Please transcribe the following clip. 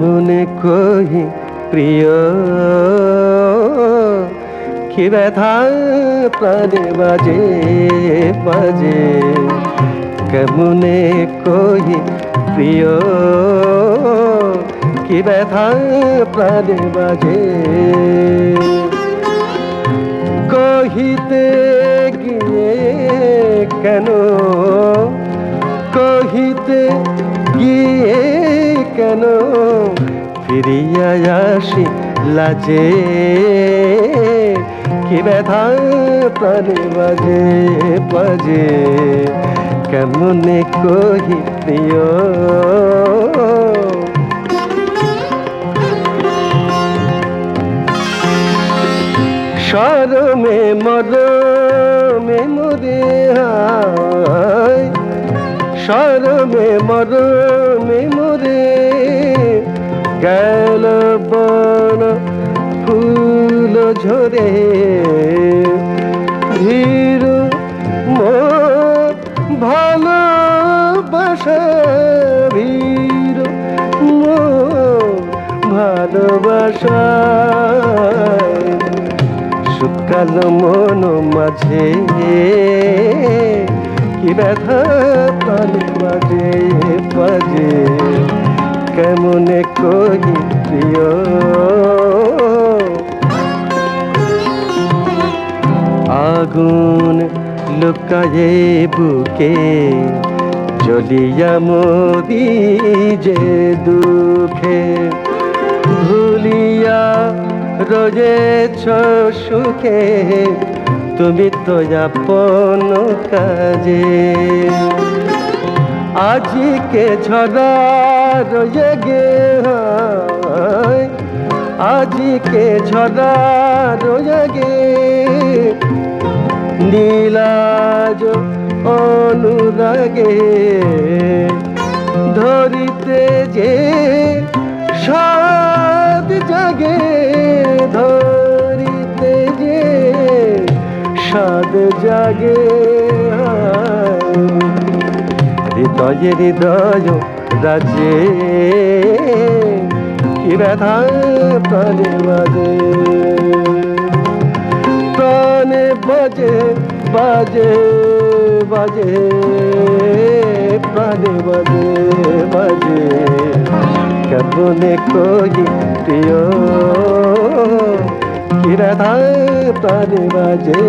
কহি প্রিয়। কি ব্যথা প্রাণে বাজে বাজে। কেমনে কহি প্রিয়। কি ব্যথা প্রাণে বাজে। কহিতে গিয়ে কেন? কহিতে গিয়ে কেন? ফিরিয়া আসি লাজে, কি ব্যথা প্রাণে বাজে বাজে কেমনে কহি প্রিয়? সরমে মরমে মরে হায় সরমে মরমে ঝরে। ধীর ভালোবাসা মোর ভালোবাসা শুকাল মন মাঝে কি ব্যথা বাজে বাজে আগুন লুকায়ে বুকে জ্বলিয়া মরি যে দুঃখে ভুলিয়া রয়েছ সুখে, তুমি তো আপন কাজে। আজিকে ঝরা রয়ে গে আজিকে ঝরা গে নীলাজ অনুরাগে ধরিতে যে সাদ জাগে, ধরিতে যে সাদ জাগে। হৃদয়ে, হৃদয় রাজে, কি ব্যথা প্রাণে বাজে বাজে বাজে বাজে প্রাণে বাজে বাজে। কেমনে কই প্রিয়? কিরাধা প্রাণে বাজে।